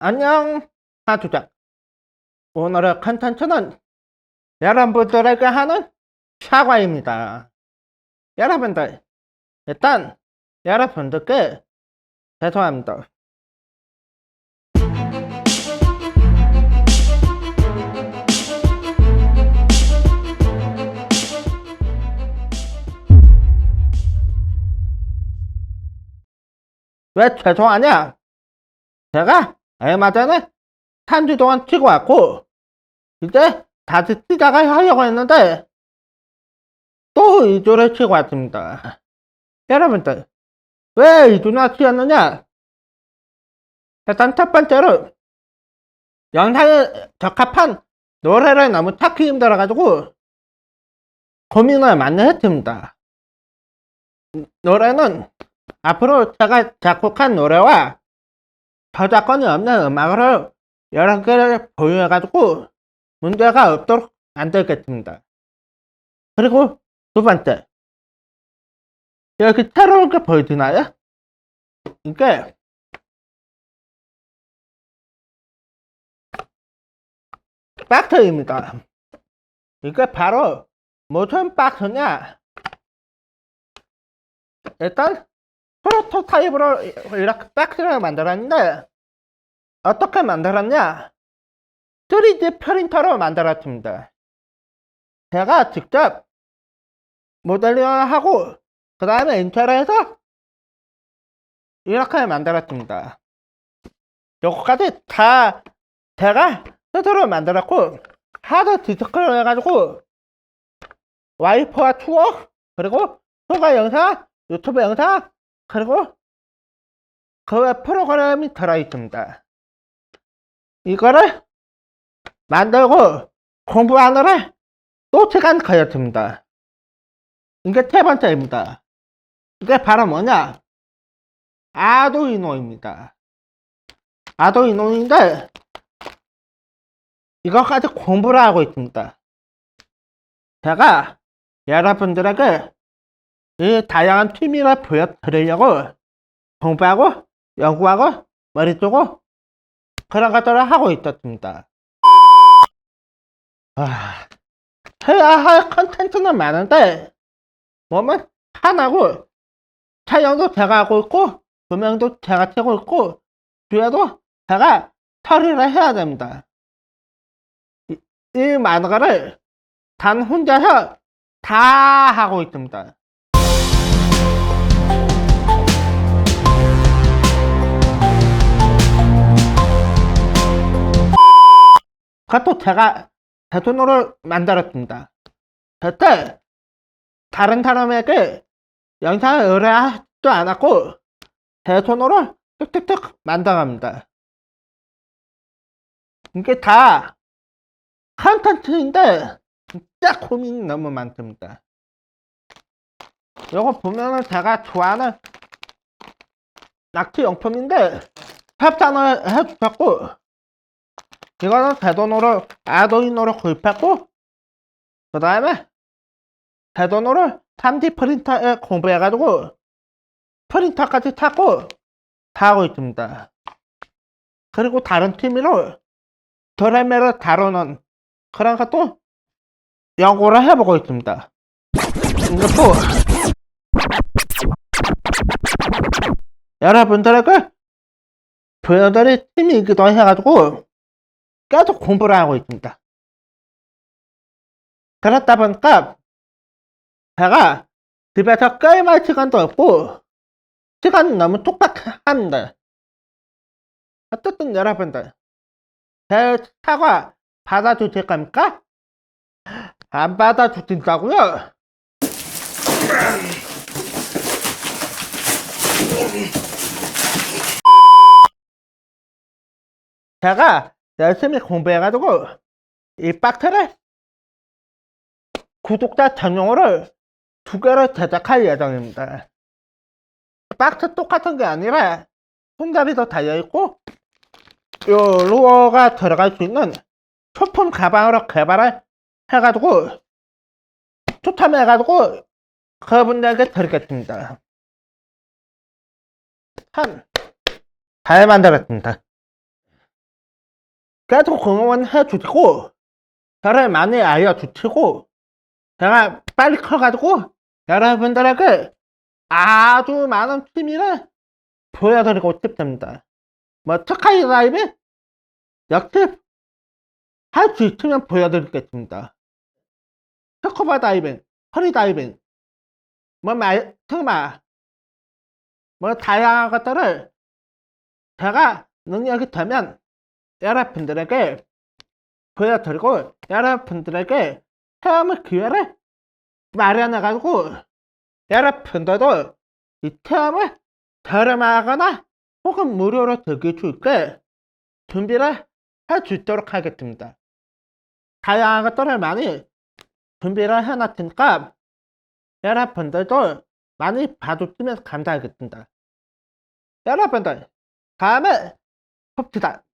안녕, 하주장. 오늘의 컨텐츠는 여러분들에게 하는 사과입니다. 여러분들, 일단 여러분들께 죄송합니다. 왜 죄송하냐? 제가 얼마 전에 3주 동안 치고 왔고, 이제 다시 시작을 하려고 했는데, 또 2주를 치고 왔습니다. 여러분들, 왜 2주나 치었느냐? 일단 첫 번째로, 영상에 적합한 노래를 너무 찾기 힘들어가지고, 고민을 많이 했습니다. 노래는 앞으로 제가 작곡한 노래와 저작권이 없는 음악을 여러 개를 보유해가지고 문제가 없도록 만들겠습니다. 그리고 두 번째, 여기 새로운 게 보이시나요? 이게 박스입니다. 이게 바로 무슨 박스냐? 일단 프로토타입으로 이렇게 박스를 만들었는데 어떻게 만들었냐? 3D 프린터로 만들었습니다. 제가 직접 모델링을 하고 그 다음에 해서 이렇게 만들었습니다. 요거까지 다 제가 스스로 만들었고 하드 디스크로 해가지고 와이프와 추억 그리고 휴가 영상 유튜브 영상 그리고 그외 프로그램이 들어있습니다. 이거를 만들고 공부하느라 또 시간 걸렸습니다. 이게 세 번째입니다. 이게 바로 뭐냐? 아두이노입니다. 아두이노인데 이것까지 공부를 하고 있습니다. 제가 여러분들에게 이 다양한 취미를 보여드리려고 공부하고 연구하고 머리 쓰고 그런 것들을 하고 있었습니다. 아, 해야 할 컨텐츠는 많은데 몸은 하나고 촬영도 제가 하고 있고 조명도 제가 치고 있고 뒤에도 제가 처리를 해야 됩니다. 이, 이 거를 단 혼자서 다 하고 있습니다. 그것도 제가 제 돈으로 만들었습니다. 절대 다른 사람에게 영상을 의뢰하지도 않았고 제 손으로 툭툭툭 만들어갑니다. 이게 다 컨텐츠인데 진짜 고민이 너무 많습니다. 이거 보면은 제가 좋아하는 낙지 용품인데 협찬을 해주셨고 이거는 제 돈으로 아도이노로 구입했고 그 다음에 제 돈으로 3D 프린터에 공부해가지고 프린터까지 찾고 다 하고 있습니다. 그리고 다른 취미로 드레메를 다루는 그런 것도 연구를 해보고 있습니다. 이것도 여러분들에게 보여드릴 취미이기도 해가지고 계속 공부를 하고 있습니다. 그렇다 보니까 제가 집에서 게임할 시간도 없고 시간이 너무 촉박합니다. 어쨌든 여러분들 제 사과 받아주실 겁니까? 안 받아주신다고요? 제가 열심히 공부해가지고 이 박스를 구독자 전용으로 두 개를 제작할 예정입니다. 박스 똑같은 게 아니라 손잡이도 달려있고 요 루어가 들어갈 수 있는 소품 가방으로 개발을 해가지고 추첨해가지고 그분들에게 드리겠습니다. 한 잘 만들었습니다. 계속 응원해 주시고 저를 많이 알려주시고 제가 빨리 커가지고 여러분들에게 아주 많은 취미를 보여드리고 싶습니다. 뭐 스카이 다이빙 역시 할 수 있으면 보여드리겠습니다. 스쿠버 다이빙, 허리 다이빙, 뭐 말, 정말 뭐 다양한 것들을 제가 능력이 되면 여러분들에게 보여드리고 여러분들에게 체험의 기회를 마련해가지고 여러분들도 이 체험을 저렴하거나 혹은 무료로 즐길 수 있게 준비를 있도록 하겠습니다. 다양한 것들을 많이 준비를 해놨으니까 여러분들도 많이 봐주시면 감사하겠습니다. 여러분들 다음에 봅시다.